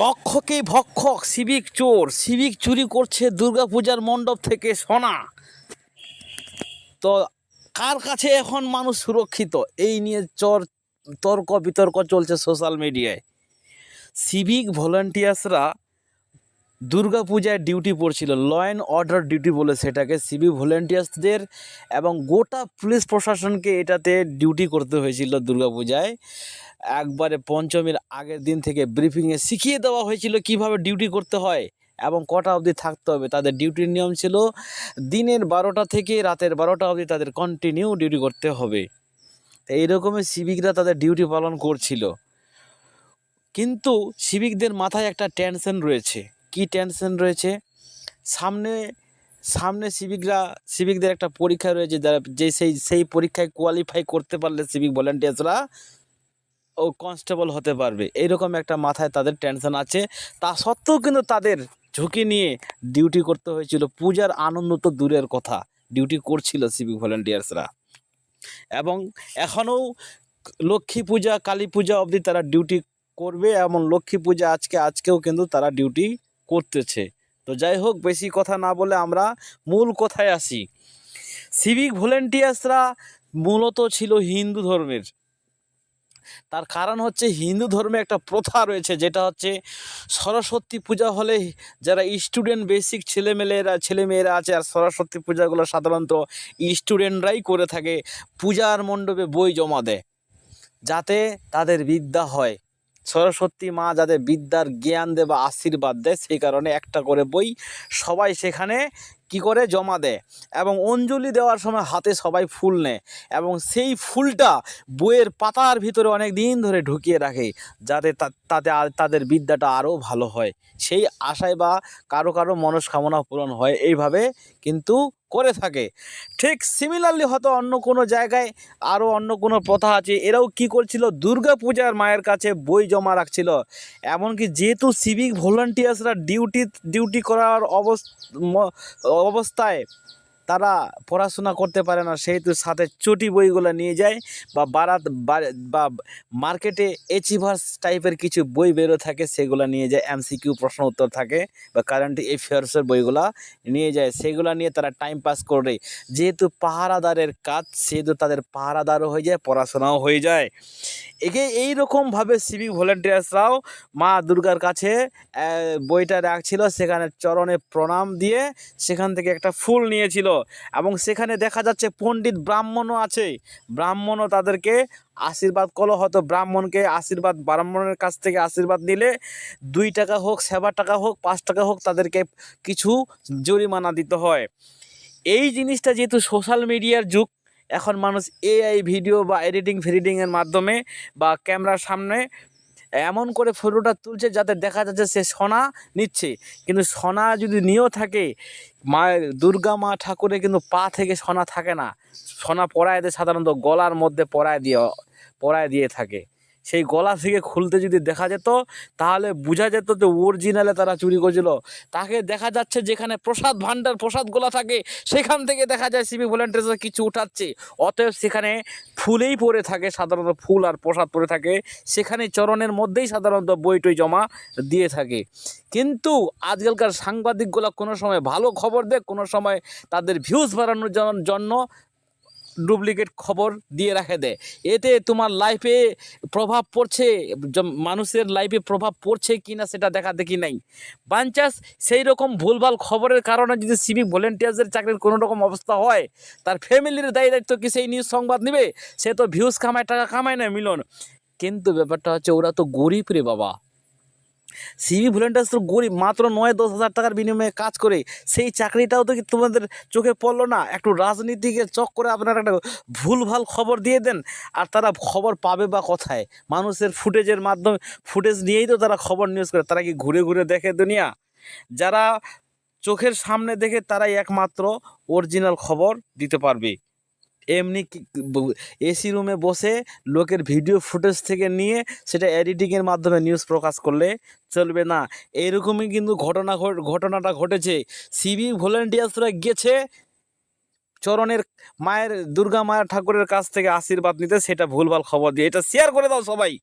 রক্ষকে ভক্ষক, civic চোর, civic চুরি করছে দুর্গাপূজার মণ্ডপ থেকে সোনা। তো কার কাছে এখন মানুষ সুরক্ষিত? এই নিয়ে চর, তর্ক বিতর্ক চলছে সোশ্যাল মিডিয়ায় সিভিক ভলান্টিয়ার্সরা দুর্গাপূজায় ডিউটি পড়ছিল। ল অ্যান্ড অর্ডার ডিউটি বলে সেটাকে সিভিক ভলেন্টিয়ার্সদের এবং গোটা পুলিশ প্রশাসনকে এটাতে ডিউটি করতে হয়েছিল দুর্গাপূজায়। একবারে পঞ্চমীর আগের দিন থেকে ব্রিফিংয়ে শিখিয়ে দেওয়া হয়েছিল কীভাবে ডিউটি করতে হয় এবং কটা অবধি থাকতে হবে। তাদের ডিউটির নিয়ম ছিল দিনের বারোটা থেকে রাতের বারোটা অবধি তাদের কন্টিনিউ ডিউটি করতে হবে। তো এইরকমই সিভিকরা তাদের ডিউটি পালন করছিল। কিন্তু সিভিকদের মাথায় একটা টেনশন রয়েছে। কি টেনশন রয়েছে? সামনে সামনে সিভিকরা সিভিকদের একটা পরীক্ষা রয়েছে যারা, যে সেই সেই পরীক্ষায় কোয়ালিফাই করতে পারলে সিভিক ভলেন্টিয়ার্সরা ও কনস্টেবল হতে পারবে। এইরকম একটা মাথায় তাদের টেনশন আছে। তা সত্ত্বেও কিন্তু তাদের ঝুঁকি নিয়ে ডিউটি করতে হয়েছিল। পূজার আনন্দ তো দূরের কথা। ডিউটি করছিল সিভিক ভলেন্টিয়ার্সরা এবং এখনও লক্ষ্মী পূজা, কালী পূজা অবধি তারা ডিউটি করবে এবং লক্ষ্মী পূজা আজকে, আজকেও কিন্তু তারা ডিউটি করতেছে। তো যাই হোক, বেশি কথা না বলে আমরা মূল কথায় আসি। সিভিক ভলেন্টিয়ার্সরা মূলত ছিল হিন্দু ধর্মের। তার কারণ হচ্ছে হিন্দু ধর্মে একটা প্রথা রয়েছে, যেটা হচ্ছে সরস্বতী পূজা হলে যারা স্টুডেন্ট বেসিক ছেলেমেয়েরা ছেলেমেয়েরা আছে আর সরস্বতী পূজাগুলো সাধারণত স্টুডেন্টরাই করে থাকে, পূজার মণ্ডপে বই জমা দেয়, যাতে তাদের বিদ্যা হয়। সরস্বতী মা যাদের বিদ্যার জ্ঞান দেয় বা আশীর্বাদ দেয়, সেই কারণে একটা করে বই সবাই সেখানে কি করে? জমা দেয়। এবং অঞ্জলি দেওয়ার সময় হাতে সবাই ফুল নেয়। এবং সেই ফুলটা বইয়ের পাতার ভিতরে অনেক দিন ধরে ঢুকিয়ে রাখে, যাতে তাতে তাদের বিদ্যাটা আরও ভালো হয়। সেই আশায় বা কারও কারও মনস্কামনা পূরণ হয়। এইভাবে কিন্তু করে থাকে। ঠিক সিমিলারলি হয়তো অন্য কোনো জায়গায় আরও অন্য কোনো প্রথা আছে। এরাও কি করছিল? দুর্গা পূজার মায়ের কাছে বই জমা রাখছিল। এমনকি যেহেতু সিভিক ভলান্টিয়ার্সরা ডিউটি ডিউটি করার অবস- ম- অবস্থায় তারা পড়াশোনা করতে পারে না, সেহেতু সাথে চটি বইগুলো নিয়ে যায় বা বারাত বা- মার্কেটে এচিভার্স টাইপের কিছু বই বেরো থাকে, সেগুলো নিয়ে যায় এমসিকিউ প্রশ্ন উত্তর থাকে বা কারেন্ট অ্যাফেয়ার্সের বইগুলা নিয়ে যায়, সেগুলো নিয়ে তারা টাইম পাস করে। যেহেতু পাহারাদারের কাজ, সেহেতু তাদের পাহারাদারও হয়ে যায়, পড়াশোনাও হয়ে যায়। একে এইরকমভাবে সিভিক ভলেন্টিয়ার্সরাও মা দুর্গার কাছে বইটা রাখছিল, সেখানে চরণে প্রণাম দিয়ে সেখান থেকে একটা ফুল নিয়েছিল। এবং সেখানে দেখা যাচ্ছে পণ্ডিত ব্রাহ্মণও আছে। ব্রাহ্মণও তাদেরকে আশীর্বাদ করল। হয়তো ব্রাহ্মণকে আশীর্বাদ, ব্রাহ্মণের কাছ থেকে আশীর্বাদ নিলে দুই টাকা হোক, সেবা টাকা হোক, পাঁচ টাকা হোক, তাদেরকে কিছু জরিমানা দিতে হয়। এই জিনিসটা যেহেতু সোশ্যাল মিডিয়ার যুগ, এখন মানুষ এআই ভিডিও বা এডিটিং ফেডিটিংয়ের মাধ্যমে বা ক্যামেরার সামনে এমন করে ফটোটা তুলছে যাতে দেখা যাচ্ছে সে সোনা নিচ্ছে। কিন্তু সোনা যদি নিয়েও থাকে মা দুর্গা মা ঠাকুরের কিন্তু পা থেকে সোনা থাকে না। সোনা পরায় দেয় সাধারণত গলার মধ্যে পরায় দিয়ে পরায় দিয়ে থাকে। সেই গলা থেকে খুলতে যদি দেখা যেত, তাহলে বোঝা যেত যে অরিজিনালে তারা চুরি করেছিল। তাকে দেখা যাচ্ছে যেখানে প্রসাদ ভাণ্ডার প্রসাদগুলো থাকে, সেখান থেকে দেখা যায় সিভিক ভলেন্টিয়ার্সরা কিছু উঠাচ্ছে। অতএব সেখানে ফুলেই পড়ে থাকে, সাধারণত ফুল আর প্রসাদ পড়ে থাকে। সেখানে চরণের মধ্যেই সাধারণত বই টই জমা দিয়ে থাকে। কিন্তু আজকালকার সাংবাদিকগুলো কোনো সময় ভালো খবর দেয়, কোনো সময় তাদের ভিউজ বাড়ানোর জন্য ডুপ্লিকেট খবর দিয়ে রাখে দেয় এতে তোমার লাইফে প্রভাব পড়ছে মানুষের লাইফে প্রভাব পড়ছে কি না সেটা দেখা দেখি নাই। বাঞ্চাস সেই রকম ভুলভাল খবরের কারণে যদি সিভিক ভলেন্টিয়ার্সের চাকরির কোনো রকম অবস্থা হয়, তার ফ্যামিলির দায়ী দায়িত্ব কি সেই নিউজ সংবাদ নেবে? সে তো ভিউজ কামায়, টাকা কামায় না, মিলন। কিন্তু ব্যাপারটা হচ্ছে ওরা তো গরিব রে বাবা। সিভি ভলেন্টিয়ার্স তো গরিব, মাত্র নয়, দশ হাজার টাকার বিনিময়ে কাজ করে, সেই চাকরিটাও তো তোমাদের চোখে পড়ল না? একটু রাজনীতিকে চক করে আপনারা একটা ভুলভাল খবর দিয়ে দেন, আর তারা খবর পাবে বা কোথায়? মানুষের ফুটেজের মাধ্যমে, ফুটেজ নিয়েই তো তারা খবর নিউজ করে, তারা কি ঘুরে ঘুরে দেখে দুনিয়া? যারা চোখের সামনে দেখে তারাই একমাত্র অরিজিনাল খবর দিতে পারবে। এমনি এসি রুমে বসে লোকের ভিডিও ফুটেজ থেকে নিয়ে সেটা এডিটিংয়ের মাধ্যমে নিউজ প্রকাশ করলে চলবে না। এরকমই কিন্তু ঘটনা ঘট- ঘটনাটা ঘটেছে। সিভি ভলেন্টিয়ার্সরা গেছে চরণের মায়ের, দুর্গা মায়ের ঠাকুরের কাছ থেকে আশীর্বাদ নিতে, সেটা ভুলভাল খবর দিয়ে। এটা শেয়ার করে দাও সবাই।